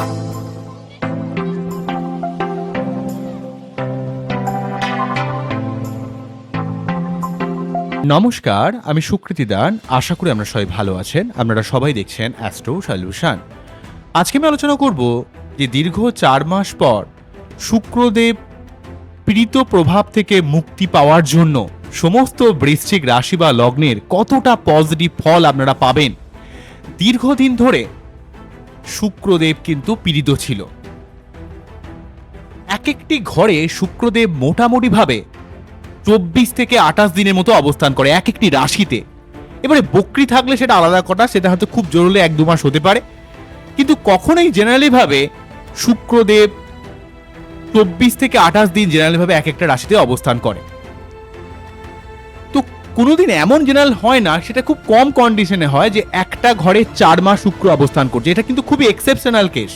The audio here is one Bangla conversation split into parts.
নমস্কার, আমি সুকৃতি দান। আশা করি আমরা সবাই ভালো আছেন। আপনারা সবাই দেখছেন অ্যাস্ট্রো সলিউশন আজকে আমি আলোচনা করব যে দীর্ঘ চার মাস পর শুক্রদেব পীড়িত প্রভাব থেকে মুক্তি পাওয়ার জন্য সমস্ত বৃশ্চিক রাশি বা লগ্নের কতটা পজিটিভ ফল আপনারা পাবেন? দীর্ঘদিন ধরে শুক্রদেব কিন্তু পীড়িত ছিল। এক একটি ঘরে শুক্রদেব মোটামুটিভাবে চব্বিশ থেকে আঠাশ দিনের মতো অবস্থান করে এক একটি রাশিতে। এবারে বকরি থাকলে সেটা আলাদা কথা সেটা হয়তো খুব জরুরি এক দু মাস হতে পারে। কিন্তু কখনোই জেনারেলিভাবে শুক্রদেব চব্বিশ থেকে আঠাশ দিন জেনারেলি ভাবে এক একটা রাশিতে অবস্থান করে। কোনোদিন এমন জেনারেল হয় না, সেটা খুব কম কন্ডিশনে হয় যে একটা ঘরে চার মাস শুক্র অবস্থান করছে। এটা কিন্তু খুবই এক্সেপশনাল কেস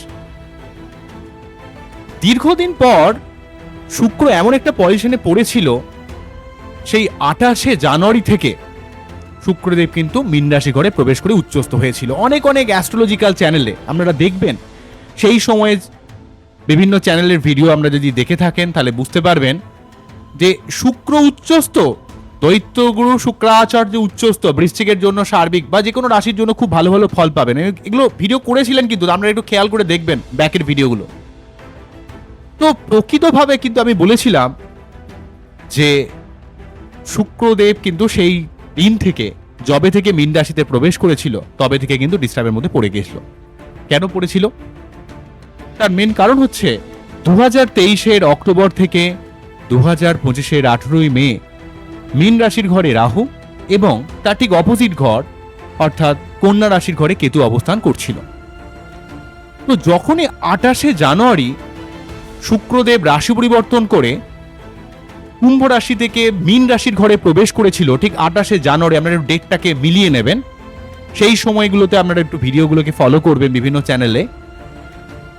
দীর্ঘদিন পর শুক্র এমন একটা পজিশনে পড়েছিল, সেই আঠাশে জানুয়ারি থেকে শুক্রদেব কিন্তু মীন রাশি ঘরে প্রবেশ করে উচ্চস্ত হয়েছিল। অনেক অনেক অ্যাস্ট্রোলজিক্যাল চ্যানেলে আপনারা দেখবেন, সেই সময়ে বিভিন্ন চ্যানেলের ভিডিও আমরা যদি দেখে থাকেন, তাহলে বুঝতে পারবেন যে শুক্র উচ্চস্থ দৈত্যগুরু, শুক্রাচার্য, উচ্চস্থ, বৃশ্চিকের জন্য সার্বিক বা যে কোনো রাশির জন্য খুব ভালো ভালো ফল পাবেন। এগুলো ভিডিও করেছিলেন কিন্তু আপনারা একটু খেয়াল করে দেখবেন ব্যাকের ভিডিওগুলো তো প্রকৃতভাবে কিন্তু আমি বলেছিলাম যে শুক্রদেব কিন্তু সেই দিন থেকে জবে থেকে মিন রাশিতে প্রবেশ করেছিল, তবে থেকে কিন্তু ডিস্টার্বের মধ্যে পড়ে গেছিল কেন পড়েছিল? তার মেন কারণ হচ্ছে দু হাজার তেইশের অক্টোবর থেকে দু হাজার পঁচিশের আঠেরোই মে মীন রাশির ঘরে রাহু এবং তার ঠিক অপোজিট ঘর, অর্থাৎ কন্যা রাশির ঘরে কেতু অবস্থান করছিল। তো যখনই আঠাশে জানুয়ারি শুক্রদেব রাশি পরিবর্তন করে কুম্ভ রাশি থেকে মীন রাশির ঘরে প্রবেশ করেছিল, ঠিক আঠাশে জানুয়ারি আপনারা ডেটটাকে মিলিয়ে নেবেন। সেই সময়গুলোতে আপনারা একটু ভিডিওগুলোকে ফলো করবেন বিভিন্ন চ্যানেলে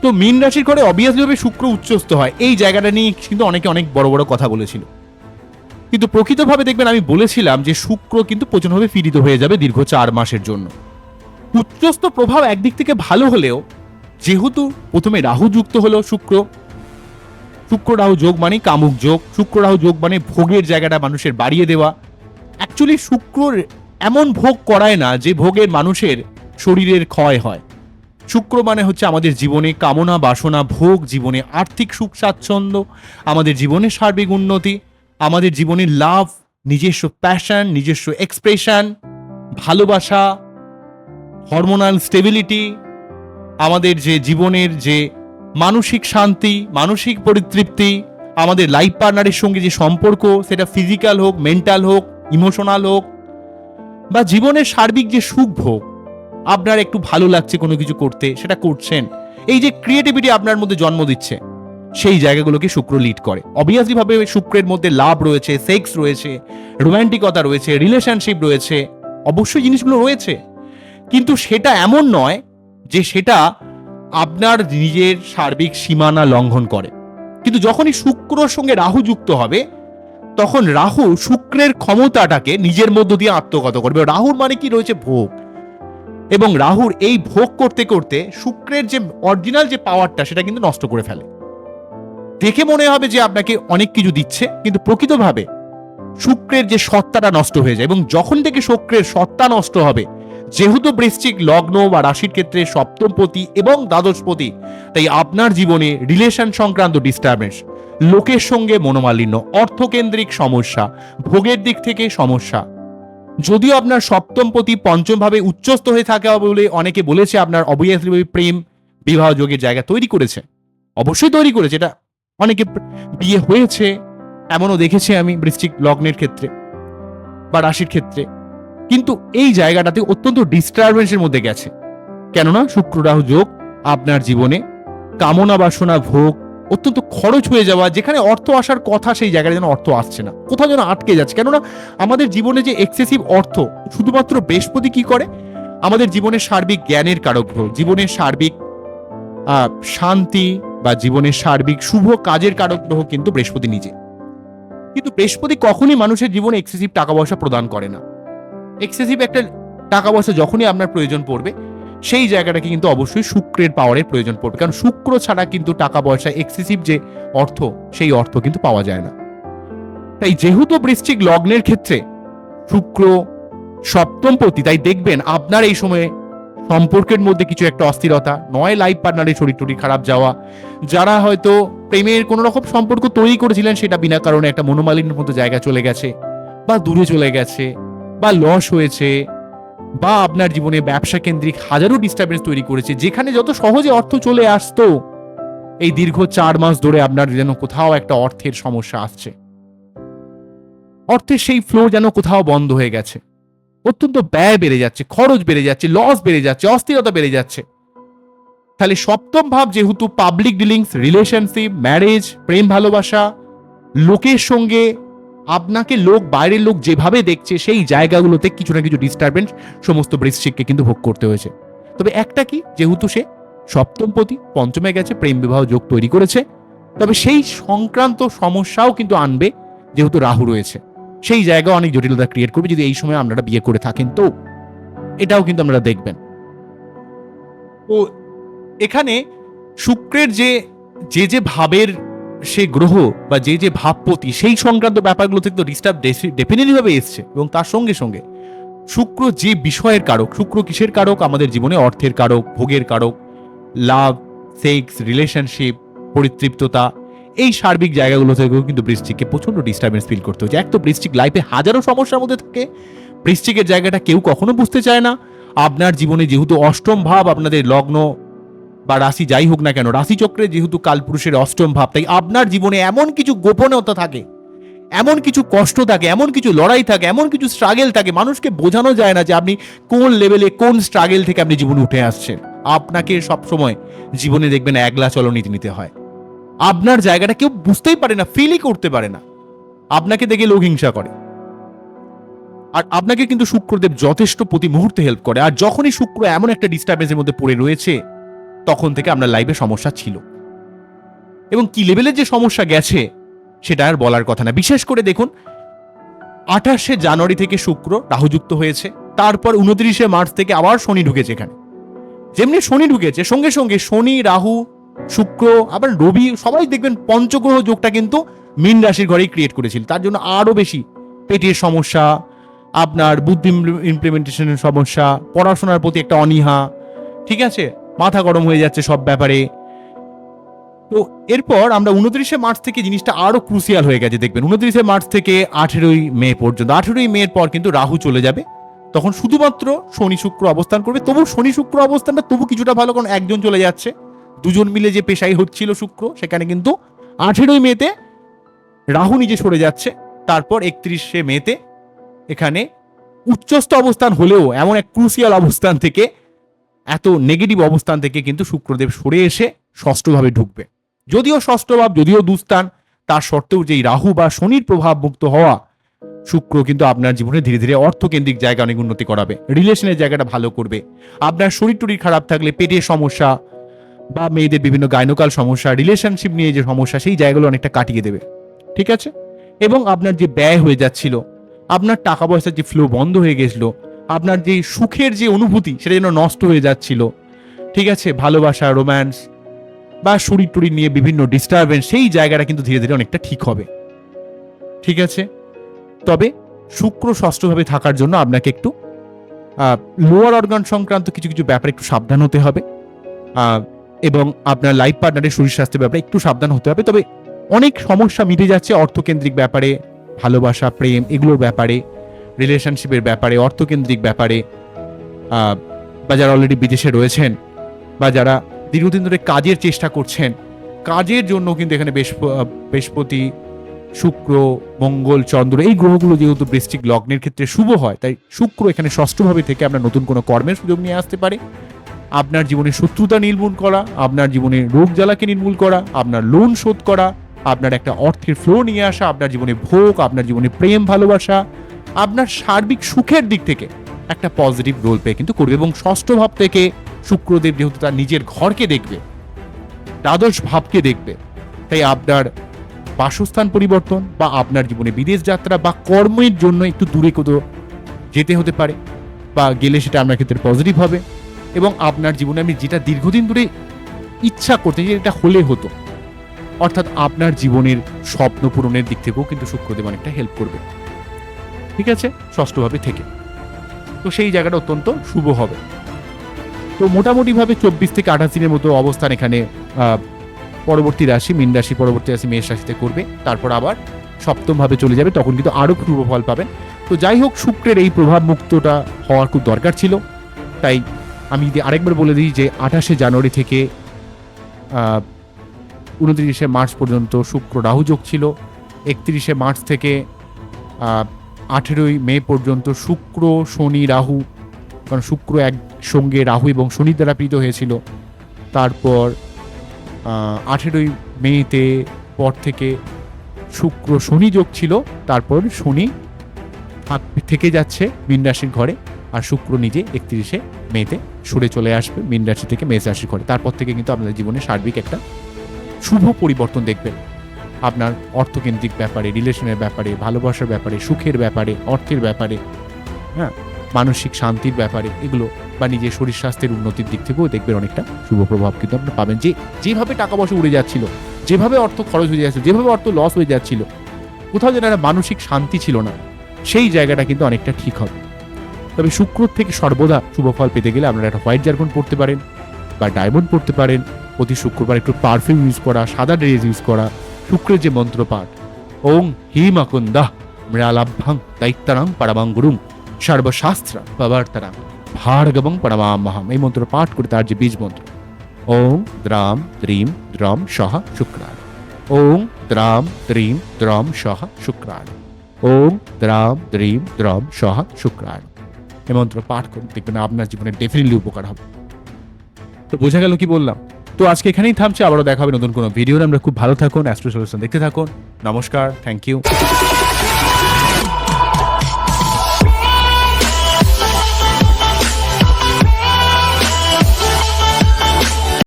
তো মীন রাশির ঘরে অবভিয়াসলি ভাবে শুক্র উচ্চস্থ হয়, এই জায়গাটা নিয়ে কিন্তু অনেকে অনেক বড় বড় কথা বলেছিল। কিন্তু প্রকৃতভাবে দেখবেন আমি বলেছিলাম যে শুক্র কিন্তু প্রচণ্ডভাবে পীড়িত হয়ে যাবে দীর্ঘ চার মাসের জন্য। উচ্চস্ত প্রভাব একদিক থেকে ভালো হলেও, যেহেতু প্রথমে রাহু যুক্ত হলো শুক্র শুক্র রাহু যোগ মানে কামুক যোগ, শুক্র রাহু যোগ মানে ভোগের জায়গাটা মানুষের বাড়িয়ে দেওয়া। অ্যাকচুয়ালি শুক্র এমন ভোগ করায় না যে ভোগের মানুষের শরীরের ক্ষয় হয়। শুক্র মানে হচ্ছে আমাদের জীবনে কামনা, বাসনা, ভোগ, জীবনে আর্থিক সুখ, স্বাচ্ছন্দ্য, আমাদের জীবনের সার্বিক উন্নতি। আমাদের জীবনের লাভ নিজস্ব প্যাশন নিজস্ব এক্সপ্রেশন ভালোবাসা হরমোনাল স্টেবিলিটি আমাদের যে জীবনের যে মানসিক শান্তি, মানসিক পরিতৃপ্তি, আমাদের লাইফ পার্টনারের সঙ্গে যে সম্পর্ক, সেটা ফিজিক্যাল হোক মেন্টাল হোক ইমোশনাল হোক, বা জীবনের সার্বিক যে সুখ ভোগ, আপনার একটু ভালো লাগছে কোনো কিছু করতে, সেটা করছেন। এই যে ক্রিয়েটিভিটি আপনার মধ্যে জন্ম দিচ্ছে সেই জায়গাগুলোকে শুক্র লিড করে। অবভিয়াসলি ভাবে শুক্রের মধ্যে লাভ রয়েছে সেক্স রয়েছে রোম্যান্টিকতা রয়েছে রিলেশনশিপ রয়েছে, অবশ্যই জিনিসগুলো রয়েছে। কিন্তু সেটা এমন নয় যে সেটা আপনার নিজের সার্বিক সীমানা লঙ্ঘন করে। কিন্তু যখনই শুক্রর সঙ্গে রাহু যুক্ত হবে, তখন রাহু শুক্রের ক্ষমতাটাকে নিজের মধ্য দিয়ে আত্মগত করবে। রাহুর মানে কি রয়েছে ভোগ। এবং রাহুর এই ভোগ করতে করতে শুক্রের যে অরিজিনাল যে পাওয়ারটা সেটা কিন্তু নষ্ট করে ফেলে। দেখে মনে হবে যে আপনাকে অনেক কিছু দিচ্ছে, কিন্তু প্রকৃতভাবে শুক্রের যে সত্তাটা নষ্ট হয়ে যায় এবং যখন থেকে শুক্রের সত্তা নষ্ট হবে, যেহেতু বৃশ্চিক লগ্ন বা রাশির ক্ষেত্রে সপ্তমপতি এবং দ্বাদশপতি, তাই আপনার জীবনে রিলেশন সংক্রান্ত ডিস্টারবেন্স লোকের সঙ্গে মনোমালিন্য, অর্থকেন্দ্রিক সমস্যা, ভোগের দিক থেকে সমস্যা। যদিও আপনার সপ্তমপতি পঞ্চমভাবে উচ্চস্থ হয়ে থাকে বলে অনেকে বলেছে, আপনার অবভিয়াসলি প্রেম বিবাহ যোগের জায়গা তৈরি করেছে। অবশ্যই তৈরি করেছে, এটা অনেকে বিয়ে হয়েছে, এমনও দেখেছি আমি বৃশ্চিক লগ্নের ক্ষেত্রে বা রাশির ক্ষেত্রে। কিন্তু এই জায়গাটাতে অত্যন্ত ডিস্টারবেন্সের মধ্যে গেছে। কেননা শুক্র রাহু যোগ আপনার জীবনে কামনা বাসনা, ভোগ অত্যন্ত খরচ হয়ে যাওয়া, যেখানে অর্থ আসার কথা সেই জায়গায় যেন অর্থ আসছে না। কোথাও যেন আটকে যাচ্ছে। কেননা আমাদের জীবনে যে এক্সেসিভ অর্থ, শুধুমাত্র বৃহস্পতি কি করে? আমাদের জীবনের সার্বিক জ্ঞানের কারক জীবনের সার্বিক শান্তি বা জীবনের সার্বিক শুভ কাজের কারক গ্রহ কিন্তু বৃহস্পতি নিজে। কিন্তু বৃহস্পতি কখনই মানুষের জীবনে এক্সেসিভ টাকা পয়সা প্রদান করে না। এক্সেসিভ একটা টাকা পয়সা যখনই আপনার প্রয়োজন পড়বে, সেই জায়গাটাকে কিন্তু অবশ্যই শুক্রের পাওয়ারের প্রয়োজন পড়বে। কারণ শুক্র ছাড়া কিন্তু টাকা পয়সা এক্সেসিভ যে অর্থ, সেই অর্থ কিন্তু পাওয়া যায় না। তাই যেহেতু বৃশ্চিক লগ্নের ক্ষেত্রে শুক্র সপ্তম সপ্তমপতি, তাই দেখবেন আপনার এই সময়ে সম্পর্কের মধ্যে কিছু একটা অস্থিরতা, নয় লাইফ পার্টনারের শরীর টরীর খারাপ যাওয়া, যারা হয়তো প্রেমের কোনো রকম সম্পর্ক তৈরি করেছিলেন সেটা বিনা কারণে একটা মনোমালিন্যের মতো জায়গা চলে গেছে, বা দূরে চলে গেছে, বা লস হয়েছে, বা আপনার জীবনে ব্যবসা কেন্দ্রিক হাজারো ডিস্টারবেন্স তৈরি করেছে, যেখানে যত সহজে অর্থ চলে আসতো, এই দীর্ঘ চার মাস ধরে আপনার যেন কোথাও একটা অর্থের সমস্যা আসছে। অর্থের সেই ফ্লো যেন কোথাও বন্ধ হয়ে গেছে। অত্যন্ত ব্যয় বেড়ে যাচ্ছে, খরচ বেড়ে যাচ্ছে লস বেড়ে যাচ্ছে, অস্থিরতা বেড়ে যাচ্ছে। তাহলে সপ্তম ভাব যেহেতু পাবলিক ডিলিংস রিলেশনশিপ ম্যারেজ প্রেম ভালোবাসা, লোকের সঙ্গে আপনাকে লোক, বাইরের লোক যেভাবে দেখছে, সেই জায়গাগুলোতে কিছু না কিছু ডিস্টারবেন্স সমস্ত বৃশ্চিককে কিন্তু ভোগ করতে হয়েছে। তবে একটা কি? যেহেতু সে সপ্তম সপ্তমপতি পঞ্চমে গেছে, প্রেম বিবাহ যোগ তৈরি করেছে, তবে সেই সংক্রান্ত সমস্যাও কিন্তু আনবে, যেহেতু রাহু রয়েছে। সেই জায়গা অনেক জটিলতা ক্রিয়েট করবে যদি এই সময় আপনারা বিয়ে করে থাকেন। তো এটাও কিন্তু আপনারা দেখবেন। তো এখানে শুক্রের যে যে যে ভাবের সে গ্রহ বা যে যে ভাবপতি, সেই সংক্রান্ত ব্যাপারগুলো থেকে তো ডিস্টার্ব ডেফিনেটলি ভাবে এসছে এবং তার সঙ্গে সঙ্গে শুক্র যে বিষয়ের কারক, শুক্র কিসের কারক? আমাদের জীবনে অর্থের কারক, ভোগের কারক, লাভ সেক্স রিলেশনশিপ পরিতৃপ্ততা এই সার্বিক জায়গাগুলো থেকেও কিন্তু বৃষ্টিকে প্রচণ্ড ডিস্টারবেন্স ফিল করতে হচ্ছে। এক তো বৃষ্টিক লাইফে হাজারো সমস্যার মধ্যে থাকে। বৃষ্টিকের জায়গাটা কেউ কখনো বুঝতে চায় না। আপনার জীবনে যেহেতু অষ্টম ভাব, আপনাদের লগ্ন বা রাশি যাই হোক না কেন, রাশিচক্রে যেহেতু কালপুরুষের অষ্টম ভাব, তাই আপনার জীবনে এমন কিছু গোপনীয়তা থাকে, এমন কিছু কষ্ট থাকে, এমন কিছু লড়াই থাকে, এমন কিছু স্ট্রাগেল থাকে, মানুষকে বোঝানো যায় না যে আপনি কোন লেভেলে কোন স্ট্রাগেল থেকে আপনি জীবনে উঠে আসছেন। আপনাকে সবসময় জীবনে দেখবেন একলা চলনীতি নিতে হয়। আপনার জায়গাটা কেউ বুঝতেই পারে না ফিলই করতে পারে না। আপনাকে দেখে লোক হিংসা করে। আর আপনাকে কিন্তু শুক্রদেব যথেষ্ট প্রতি মুহূর্তে হেল্প করে। আর যখনই শুক্র এমন একটা ডিস্টারবেন্সের মধ্যে পড়ে রয়েছে, তখন থেকে আপনার লাইফে সমস্যা ছিল। এবং কি লেভেলের যে সমস্যা গেছে, সেটা আর বলার কথা না। বিশেষ করে দেখুন, আঠাশে জানুয়ারি থেকে শুক্র রাহুযুক্ত হয়েছে। তারপর উনত্রিশে মার্চ থেকে আবার শনি ঢুকেছে এখানে। যেমনি শনি ঢুকেছে, সঙ্গে সঙ্গে শনি, রাহু শুক্র, আবার রবি, সবাই দেখবেন পঞ্চগ্রহ যোগটা কিন্তু মীন রাশির ঘরেই ক্রিয়েট করেছিল। তার জন্য আরও বেশি পেটের সমস্যা, আপনার বুদ্ধি ইমপ্লিমেন্টেশনের সমস্যা, পড়াশোনার প্রতি একটা অনীহা, ঠিক আছে? মাথা গরম হয়ে যাচ্ছে সব ব্যাপারে। তো এরপর আমরা উনত্রিশে মার্চ থেকে জিনিসটা আরও ক্রুসিয়াল হয়ে গেছে, দেখবেন। উনত্রিশে মার্চ থেকে আঠেরোই মে পর্যন্ত, আঠেরোই মের পর কিন্তু রাহু চলে যাবে। তখন শুধুমাত্র শনি শুক্র অবস্থান করবে। তবু শনি শুক্র অবস্থানটা তবু কিছুটা ভালো, কারণ একজন চলে যাচ্ছে। দুজন মিলে যে পেশাই হচ্ছিল শুক্র, সেখানে কিন্তু আঠেরোই মেতে রাহু নিজে সরে যাচ্ছে। তারপর একত্রিশে মেতে এখানে উচ্চস্থ অবস্থান হলেও এমন এক ক্রুসিয়াল অবস্থান থেকে, এত নেগেটিভ অবস্থান থেকে কিন্তু শুক্রদেব সরে এসে ষষ্ঠভাবে ঢুকবে। যদিও ষষ্ঠ ভাব, যদিও দুস্থান, তার সত্ত্বেও যেই রাহু বা শনির প্রভাব মুক্ত হওয়া, শুক্র কিন্তু আপনার জীবনে ধীরে ধীরে অর্থকেন্দ্রিক জায়গা অনেক উন্নতি করাবে। রিলেশনের জায়গাটা ভালো করবে। আপনার শরীর টরীর খারাপ থাকলে পেটের সমস্যা বা মেয়েদের বিভিন্ন গাইনোকাল সমস্যা রিলেশনশিপ নিয়ে যে সমস্যা, সেই জায়গাগুলো অনেকটা কাটিয়ে দেবে। ঠিক আছে? এবং আপনার যে ব্যয় হয়ে যাচ্ছিল, আপনার টাকা পয়সার যে ফ্লো বন্ধ হয়ে গেছিল, আপনার যে সুখের যে অনুভূতি, সেটা যেন নষ্ট হয়ে যাচ্ছিল। ঠিক আছে? ভালোবাসা রোম্যান্স বা শরীর টরীর নিয়ে বিভিন্ন ডিস্টারবেন্স সেই জায়গাটা কিন্তু ধীরে ধীরে অনেকটা ঠিক হবে। ঠিক আছে? তবে শুক্র ষষ্ঠভাবে থাকার জন্য আপনাকে একটু লোয়ার অর্গান সংক্রান্ত কিছু কিছু ব্যাপারে একটু সাবধান হতে হবে। এবং আপনার লাইফ পার্টনারের শরীর স্বাস্থ্যের ব্যাপারে একটু সাবধান হতে হবে। তবে অনেক সমস্যা মিটে যাচ্ছে অর্থকেন্দ্রিক ব্যাপারে, ভালোবাসা, প্রেম এগুলোর ব্যাপারে রিলেশনশিপের ব্যাপারে, অর্থকেন্দ্রিক ব্যাপারে বা যারা অলরেডি বিদেশে রয়েছেন বা যারা দীর্ঘদিন ধরে কাজের চেষ্টা করছেন, কাজের জন্য কিন্তু এখানে বৃহস্পতি, শুক্র, মঙ্গল, চন্দ্র এই গ্রহগুলো যেহেতু বৃষ্টিক লগ্নের ক্ষেত্রে শুভ হয়, তাই শুক্র এখানে ষষ্ঠভাবে থেকে আপনার নতুন কোনো কর্মের সুযোগ নিয়ে আসতে পারে। আপনার জীবনে শত্রুতা নির্মূল করা, আপনার জীবনে রোগ জ্বালাকে নির্মূল করা, আপনার লোন শোধ করা, আপনার একটা অর্থের ফ্লো নিয়ে আসা, আপনার জীবনে ভোগ, আপনার জীবনে প্রেম, ভালোবাসা, আপনার সার্বিক সুখের দিক থেকে একটা পজিটিভ রোল প্লে কিন্তু করবে। এবং ষষ্ঠ ভাব থেকে শুক্রদেব যেহেতু তার নিজের ঘরকে দেখবে, দ্বাদশ ভাবকে দেখবে, তাই আপনার বাসস্থান পরিবর্তন বা আপনার জীবনে বিদেশ যাত্রা বা কর্মের জন্য একটু দূরে কোথাও যেতে হতে পারে বা গেলে সেটা আপনার ক্ষেত্রে পজিটিভ হবে। এবং আপনার জীবনে আমি যেটা দীর্ঘদিন ধরে ইচ্ছা করতে যে এটা হলে হতো। অর্থাৎ আপনার জীবনের স্বপ্ন পূরণের দিক থেকেও কিন্তু শুক্রদেব অনেকটা হেল্প করবে। ঠিক আছে? ষষ্ঠভাবে থেকে। তো সেই জায়গাটা অত্যন্ত শুভ হবে। তো মোটামুটিভাবে চব্বিশ থেকে আঠাশ দিনের মতো অবস্থান এখানে পরবর্তী রাশি, মীন রাশি, পরবর্তী রাশি, মেষ রাশিতে করবে। তারপর আবার সপ্তমভাবে চলে যাবে, তখন কিন্তু আরও শুভ ফল পাবেন। তো যাই হোক, শুক্রের এই প্রভাব মুক্তটা হওয়ার খুব দরকার ছিল। তাই আমি যদি আরেকবার বলে দিই যে আঠাশে জানুয়ারি থেকে উনত্রিশে মার্চ পর্যন্ত শুক্র রাহু যোগ ছিল, একত্রিশে মার্চ থেকে আঠেরোই মে পর্যন্ত শুক্র, শনি, রাহু, কারণ শুক্র একসঙ্গে রাহু এবং শনি দ্বারা প্রীত হয়েছিল। তারপর আঠেরোই মেতে পর থেকে শুক্র, শনি যোগ ছিল, তারপর শনি থাক- যাচ্ছে রাশির ঘরে, আর শুক্র নিজে একত্রিশে মেতে সরে চলে আসবে, মীন রাশি থেকে মেষ রাশির ঘরে তারপর থেকে কিন্তু আপনাদের জীবনে সার্বিক একটা শুভ পরিবর্তন দেখবেন। আপনার অর্থকেন্দ্রিক ব্যাপারে, রিলেশনের ব্যাপারে, ভালোবাসার ব্যাপারে, সুখের ব্যাপারে, অর্থের ব্যাপারে হ্যাঁ মানসিক শান্তির ব্যাপারে এগুলো বা নিজের শরীর স্বাস্থ্যের উন্নতির দিক থেকেও দেখবেন অনেকটা শুভ প্রভাব কিন্তু আপনি পাবেন। যে, যেভাবে টাকা পয়সা উড়ে যাচ্ছিল, যেভাবে অর্থ খরচ হয়ে যাচ্ছিল, যেভাবে অর্থ লস হয়ে যাচ্ছিল, কোথাও যেন একটা মানসিক শান্তি ছিল না, সেই জায়গাটা কিন্তু অনেকটা ঠিক হবে। তবে শুক্র থেকে সর্বদা শুভ ফল পেতে গেলে আপনারা একটা হোয়াইট জার্গন পড়তে পারেন বা ডায়মন্ড পড়তে পারেন। প্রতি শুক্রবার একটু পারফিউম ইউজ করা, সাদা ড্রেস ইউজ করা, শুক্রের যে মন্ত্র পাঠ, ওং হিম আকুন্দা মৃণালাভ্যাং দৈত্যারাং পরমাং গুরুং সর্বশাস্ত্র প্রবর্তনাং ভার্গবং পরমামহম। এই মন্ত্র পাঠ করে তার যে বীজ মন্ত্র, ওং দ্রাম দ্রিম দ্রম সহ শুক্রাণ। ওং দ্রাম দ্রিম দ্রম সহ শুক্রাণ। ওং দ্রাম দ্রিম দ্রম সহ শুক্রাণ। এই মন্ত্র পাঠ করুন দেখবেন আপনার জীবনে ডেফিনেটলি উপকার হবে। তো বোঝা গেল কি বললাম। তো আজকে এখানেই থামছে, আবারও দেখা হবে নতুন কোনো ভিডিও আমরা খুব ভালো থাকুন অ্যাস্ট্রো সলিউশন দেখতে থাকুন। নমস্কার থ্যাংক ইউ